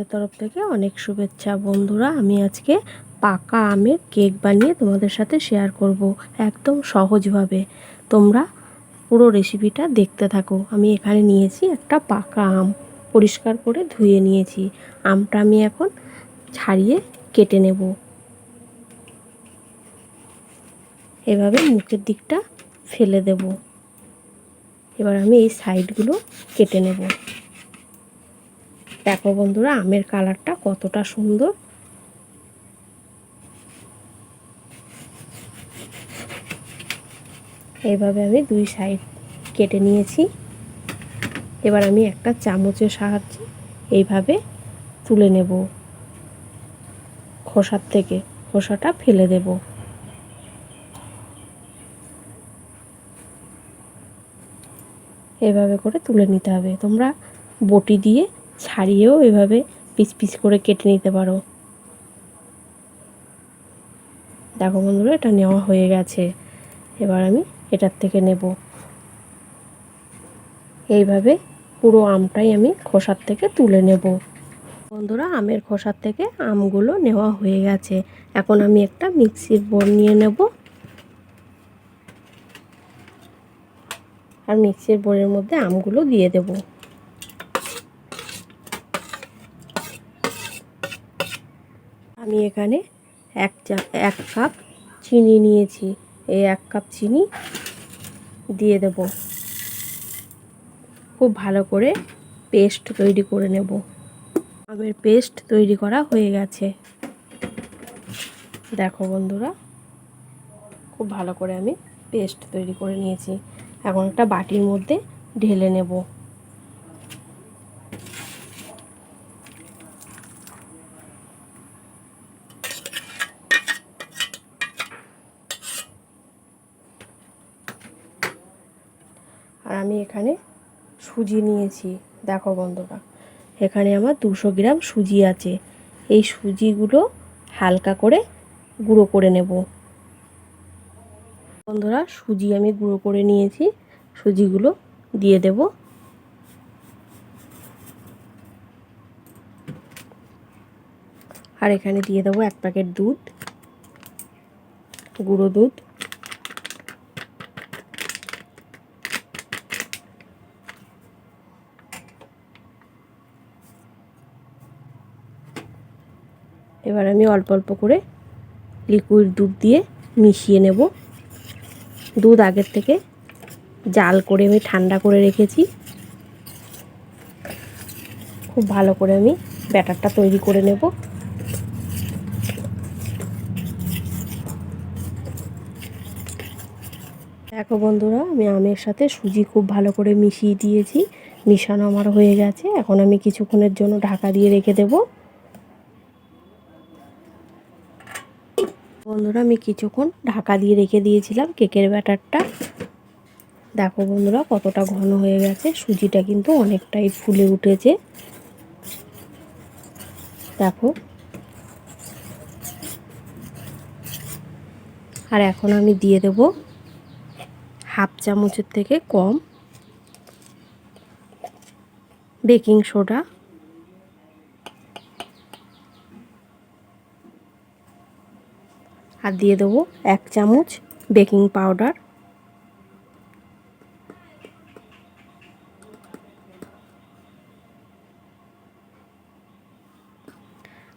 কিচেনের তরফ থেকে অনেক শুভেচ্ছা। বন্ধুরা, আমি আজকে পাকা আমের কেক বানিয়ে তোমাদের সাথে শেয়ার করব একদম সহজভাবে। তোমরা পুরো রেসিপিটা দেখতে থাকো। আমি এখানে নিয়েছি একটা পাকা আম পরিষ্কার করে ধুয়ে নিয়েছি। আমটা আমি এখন ছাড়িয়ে কেটে নেব। এভাবে মুখের দিকটা ফেলে দেব। এবার আমি এই সাইডগুলো কেটে নেব। দেখো বন্ধুরা, আমের কালারটা কতটা সুন্দর। এইভাবে আমি দুই সাইড কেটে নিয়েছি। এবার আমি একটা চামচের সাহায্যে এইভাবে তুলে নেব। খোসার থেকে খোসাটা ফেলে দেব। এভাবে করে তুলে নিতে হবে। তোমরা বটি দিয়ে ছাড়িয়েও এভাবে পিস পিস করে কেটে নিতে পারো। দেখো বন্ধুরা, এটা নেওয়া হয়ে গেছে। এবার আমি এটার থেকে নেব। এইভাবে পুরো আমটাই আমি খোসার থেকে তুলে নেব। বন্ধুরা, আমের খোসার থেকে আমগুলো নেওয়া হয়ে গেছে। এখন আমি একটা মিক্সির বোর্ড নিয়ে নেব। আর মিক্সির বোর্ডের মধ্যে আমগুলো দিয়ে দেবো। আমি এখানে এক চা, এক কাপ চিনি নিয়েছি। এই এক কাপ চিনি দিয়ে দেব। খুব ভালো করে পেস্ট তৈরি করে নেব। আমের পেস্ট তৈরি করা হয়ে গেছে। দেখো বন্ধুরা, খুব ভালো করে আমি পেস্ট তৈরি করে নিয়েছি। এখন একটা বাটির মধ্যে ঢেলে নেব। আর আমি এখানে সুজি নিয়েছি। দেখো বন্ধুরা, এখানে আমার দুশো গ্রাম সুজি আছে। এই সুজিগুলো হালকা করে গুঁড়ো করে নেব। বন্ধুরা, সুজি আমি গুঁড়ো করে নিয়েছি। সুজিগুলো দিয়ে দেব। আর এখানে দিয়ে দেবো এক প্যাকেট দুধ, গুঁড়ো দুধ। এবার আমি অল্প অল্প করে লিকুইড দুধ দিয়ে মিশিয়ে নেব। দুধ আগের থেকে জাল করে আমি ঠান্ডা করে রেখেছি। খুব ভালো করে আমি ব্যাটারটা তৈরি করে নেব। দেখো বন্ধুরা, আমি আমের সাথে সুজি খুব ভালো করে মিশিয়ে দিয়েছি। মিশানো আমার হয়ে গেছে। এখন আমি কিছুক্ষণের জন্য ঢাকা দিয়ে রেখে দেবো। বন্ধুরা, আমি কিছুক্ষণ ঢাকা দিয়ে রেখে দিয়েছিলাম কেকের ব্যাটারটা। দেখো বন্ধুরা, কতটা ঘন হয়ে গেছে। সুজিটা কিন্তু অনেকটাই ফুলে উঠেছে। দেখো। আর এখন আমি দিয়ে দেব হাফ চামচের থেকে কম বেকিং সোডা। আর দিয়ে দেবো এক চামচ বেকিং পাউডার।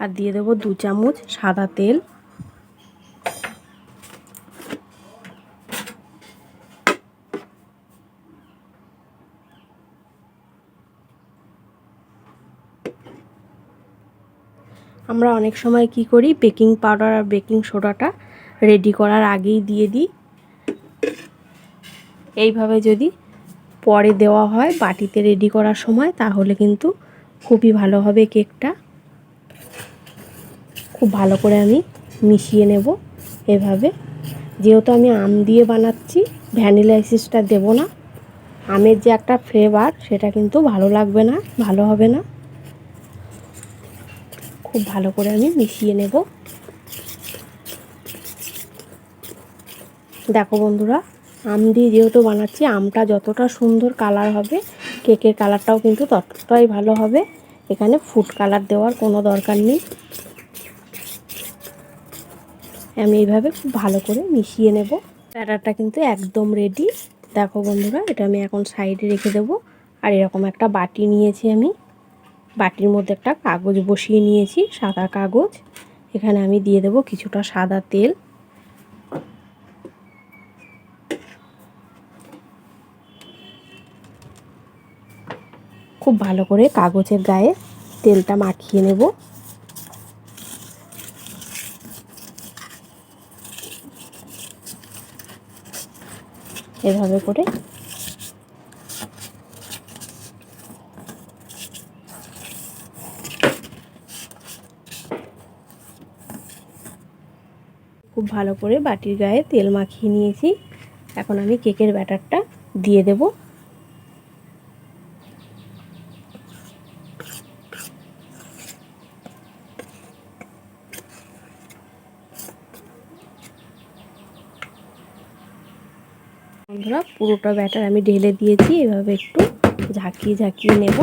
আর দিয়ে দেবো দু চামচ সাদা তেল। আমরা অনেক সময় কি করি? বেকিং পাউডার আর বেকিং সোডাটা রেডি করার আগেই দিয়ে দিই। এইভাবে যদি পরে দেওয়া হয় বাটিতে রেডি করার সময়, তাহলে কিন্তু খুবই ভালো হবে কেকটা। খুব ভালো করে আমি মিশিয়ে নেব এভাবে। যেহেতু আমি আম দিয়ে বানাচ্ছি, ভ্যানিলা এসিসটা দেবো না। আমের যে একটা ফ্লেভার সেটা কিন্তু ভালো লাগবে না, ভালো হবে না। খুব ভালো করে আমি মিশিয়ে নেব। দেখো বন্ধুরা, আম দিয়ে যেহেতু বানাচ্ছি, আমটা যতটা সুন্দর কালার হবে কেকের কালারটাও কিন্তু ততটাই ভালো হবে। এখানে ফুড কালার দেওয়ার কোনো দরকার নেই। আমি এইভাবে খুব ভালো করে মিশিয়ে নেব। ব্যাটারটা কিন্তু একদম রেডি দেখো বন্ধুরা, এটা আমি এখন সাইডে রেখে দেবো। আর এরকম একটা বাটি নিয়েছি আমি। বাটির মধ্যে একটা কাগজ বসিয়ে নিয়েছি, সাদা কাগজ। এখানে আমি দিয়ে দেব কিছুটা সাদা তেল। খুব ভালো করে কাগজের গায়ে তেলটা মাখিয়ে নেব। এভাবে করে ভালো করে বাটির গায়ে তেল মাখিয়ে নিয়েছি। এখন আমি কেকের ব্যাটারটা দিয়ে দেব। বন্ধুরা, পুরোটা ব্যাটার আমি ঢেলে দিয়েছি। এভাবে একটু ঝাঁকিয়ে ঝাঁকিয়ে নেব।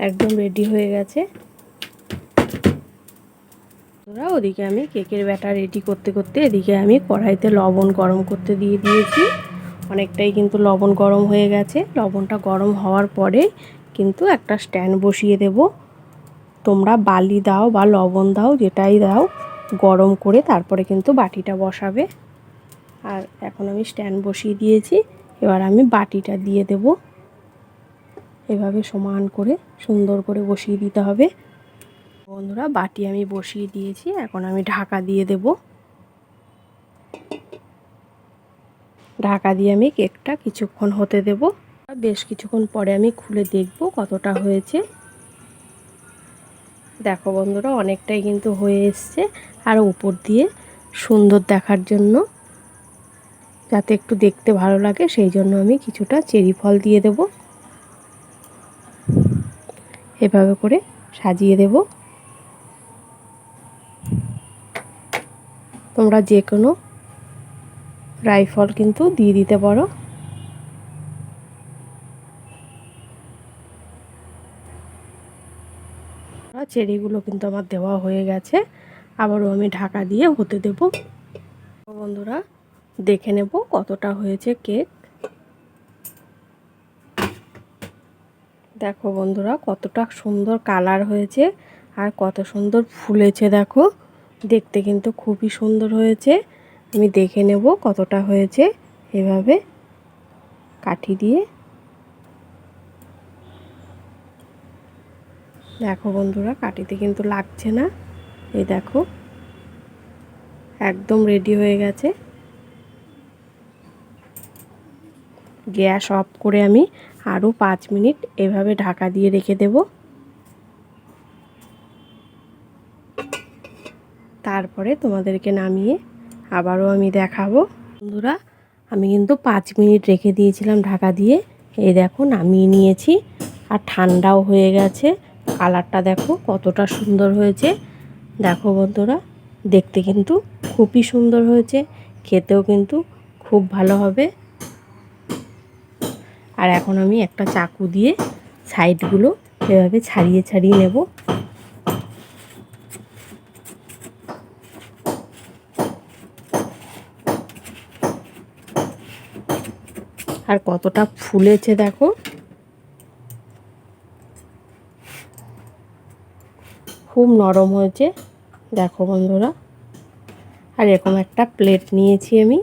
একদম রেডি হয়ে গেছে। ওরা ওদিকে আমি কেকের ব্যাটার রেডি করতে করতে এদিকে আমি কড়াইতে লবণ গরম করতে দিয়ে দিয়েছি। অনেকটাই কিন্তু লবণ গরম হয়ে গেছে। লবণটা গরম হওয়ার পরে কিন্তু একটা স্ট্যান্ড বসিয়ে দেব। তোমরা বালি দাও বা লবণ দাও, যেটাই দাও, গরম করে তারপরে কিন্তু বাটিটা বসাবে। আর এখন আমি স্ট্যান্ড বসিয়ে দিয়েছি। এবার আমি বাটিটা দিয়ে দেবো। এভাবে সমান করে সুন্দর করে বসিয়ে দিতে হবে। বন্ধুরা, বাটি আমি বসিয়ে দিয়েছি, এখন আমি ঢাকা দিয়ে দেব। ঢাকা দিয়ে আমি কেকটা কিছুক্ষণ হতে দেব। বেশ কিছুক্ষণ পরে আমি খুলে দেখব কতটা হয়েছে। দেখো বন্ধুরা, অনেকটাই কিন্তু হয়ে এসছে, আর উপর দিয়ে সুন্দর দেখার জন্য। যাতে একটু দেখতে ভালো লাগে, সেই জন্য আমি কিছুটা চেরি ফল দিয়ে দেবো। এভাবে করে সাজিয়ে দেব। তোমরা যে কোনো রাইফল কিন্তু দিয়ে দিতে পারো। চেরিগুলো কিন্তু আমার দেওয়া হয়ে গেছে। আবারও আমি ঢাকা দিয়ে হতে দেব। বন্ধুরা, দেখে নেব কতটা হয়েছে কেক। দেখো বন্ধুরা, কতটা সুন্দর কালার হয়েছে আর কত সুন্দর ফুলেছে দেখো। দেখতে কিন্তু খুবই সুন্দর হয়েছে। আমি দেখে নেব কতটা হয়েছে এভাবে কাঠি দিয়ে। দেখো বন্ধুরা কাটিতে কিন্তু লাগছে না। এই দেখো, একদম রেডি হয়ে গেছে। গ্যাস অফ করে আমি আরও পাঁচ মিনিট এভাবে ঢাকা দিয়ে রেখে দেব। তারপরে তোমাদেরকে নামিয়ে আবারও আমি দেখাবো। বন্ধুরা, আমি কিন্তু পাঁচ মিনিট রেখে দিয়েছিলাম ঢাকা দিয়ে। এই দেখো, নামিয়ে নিয়েছি। আর ঠান্ডাও হয়ে গেছে। কালারটা দেখো কতটা সুন্দর হয়েছে। দেখো বন্ধুরা, দেখতে কিন্তু খুবই সুন্দর হয়েছে। খেতেও কিন্তু খুব ভালো হবে। আর এখন আমি একটা চাকু দিয়ে সাইডগুলো এভাবে ছাড়িয়ে ছাড়িয়ে নেব। আর কতটা ফুলেছে দেখো। খুব নরম হয়েছে, দেখো বন্ধুরা। আর এরকম একটা প্লেট নিয়েছি আমি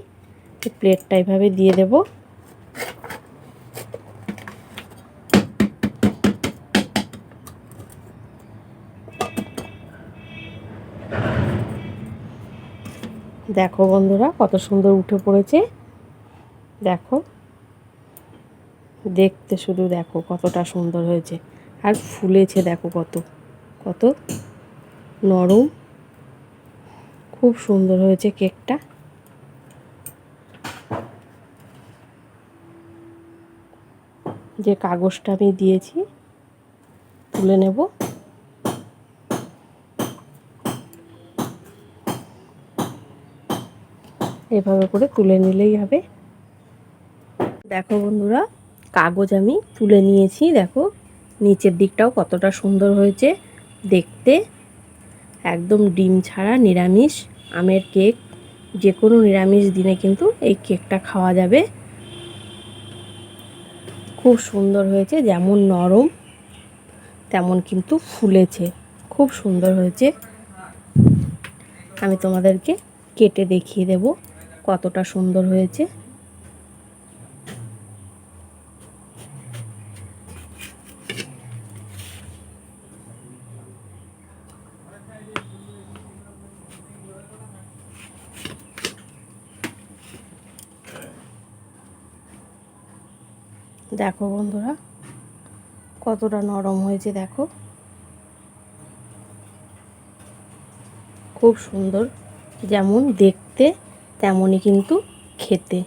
প্লেটটা এভাবে দিয়ে দেবো। দেখো বন্ধুরা, কত সুন্দর উঠে পড়েছে। দেখো। দেখতে শুধু দেখো কতটা সুন্দর হয়েছে। আর ফুলেছে দেখো কত কত নরম। খুব সুন্দর হয়েছে কেকটা। যে কাগজটা আমি দিয়েছি, তুলে নেব। এভাবে করে তুলে নিলেই হবে। দেখো বন্ধুরা, কাগজ আমি তুলে নিয়েছি, দেখো। নিচের দিকটাও কতটা সুন্দর হয়েছে দেখতে। একদম ডিম ছাড়া নিরামিষ, আমের কেক যে কোনো নিরামিষ দিনে কিন্তু এই কেকটা খাওয়া যাবে। খুব সুন্দর হয়েছে, যেমন নরম, তেমন কিন্তু ফুলেছে। খুব সুন্দর হয়েছে। আমি তোমাদেরকে কেটে দেখিয়ে দেব। কতটা সুন্দর হয়েছে। দেখো বন্ধুরা কতটা নরম হয়েছে দেখো। খুব সুন্দর যেমন দেখতে তেমনই কিন্তু খেতে।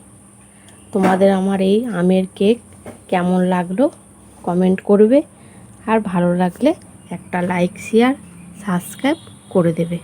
তোমাদের আমার এই আমের কেক কেমন লাগল কমেন্ট করবে। আর ভালো লাগলে একটা লাইক শেয়ার সাবস্ক্রাইব করে দেবে।